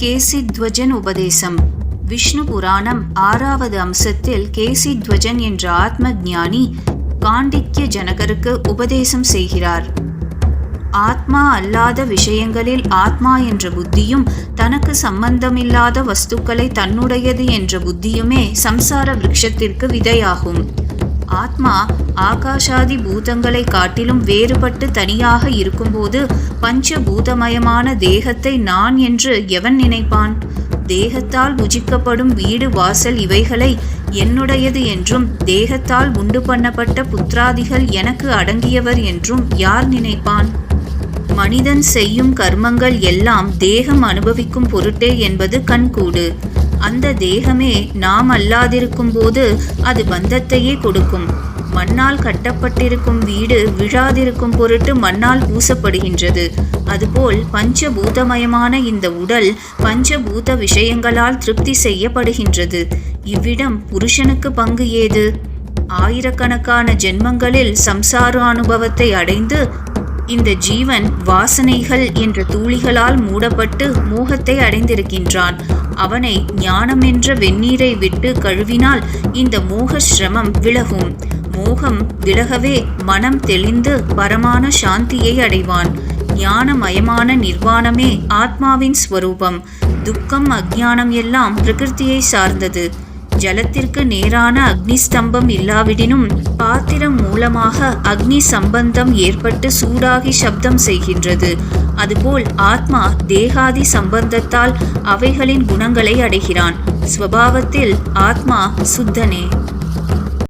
கேசித்வஜன் உபதேசம். விஷ்ணு புராணம் ஆறாவது அம்சத்தில் கேசித்வஜன் என்ற ஆத்ம ஞானி காண்டிக்ய ஜனகருக்கு உபதேசம் செய்கிறார். ஆத்மா அல்லாத விஷயங்களில் ஆத்மா என்ற புத்தியும் தனக்கு சம்பந்தமில்லாத வஸ்துக்களை தன்னுடையது என்ற புத்தியுமே சம்சார விருட்சத்திற்கு விதையாகும். ஆத்மா ஆகாஷாதி பூதங்களை காட்டிலும் வேறுபட்டு தனியாக இருக்கும்போது பஞ்சபூதமயமான தேகத்தை நான் என்று எவன் நினைப்பான்? தேகத்தால் புஜிக்கப்படும் வீடு வாசல் இவைகளை என்னுடையது என்றும் தேகத்தால் உண்டு பண்ணப்பட்ட புத்திராதிகள் எனக்கு அடங்கியவர் என்றும் யார் நினைப்பான்? மனிதன் செய்யும் கர்மங்கள் எல்லாம் தேகம் அனுபவிக்கும் பொருட்டே என்பது கண்கூடு. அந்த தேகமே நாம் அல்லாதிருக்கும் போது அது பந்தத்தையே கொடுக்கும். மண்ணால் கட்டப்பட்டிருக்கும் வீடு விழாதிருக்கும் பொருட்டு மண்ணால் பூசப்படுகின்றது. அதுபோல் பஞ்சபூதமயமான இந்த உடல் பஞ்சபூத விஷயங்களால் திருப்தி செய்யப்படுகின்றது. இவ்விடம் புருஷனுக்கு பங்கு ஏது? ஆயிரக்கணக்கான ஜென்மங்களில் சம்சார அனுபவத்தை அடைந்து இந்த ஜீவன் வாசனைகள் என்ற தூளிகளால் மூடப்பட்டு மோகத்தை அடைந்திருக்கின்றான். அவனை ஞானம் என்ற வெந்நீரை விட்டு கழுவினால் இந்த மோக சிரமம் விலகும். மோகம் விலகவே மனம் தெளிந்து பரமான சாந்தியை அடைவான். ஞானமயமான நிர்வாணமே ஆத்மாவின் ஸ்வரூபம். துக்கம் அஜ்ஞானம் எல்லாம் பிரகிருத்தியை சார்ந்தது. ஜலத்திற்கு நேரான அக்னி ஸ்தம்பம் இல்லாவிடினும் பாத்திரம் மூலமாக அக்னி சம்பந்தம் ஏற்பட்டு சூடாகி சப்தம் செய்கின்றது. அதுபோல் ஆத்மா தேகாதி சம்பந்தத்தால் அவைகளின் குணங்களை அடைகிறான். ஸ்வபாவத்தில் ஆத்மா சுத்தனே.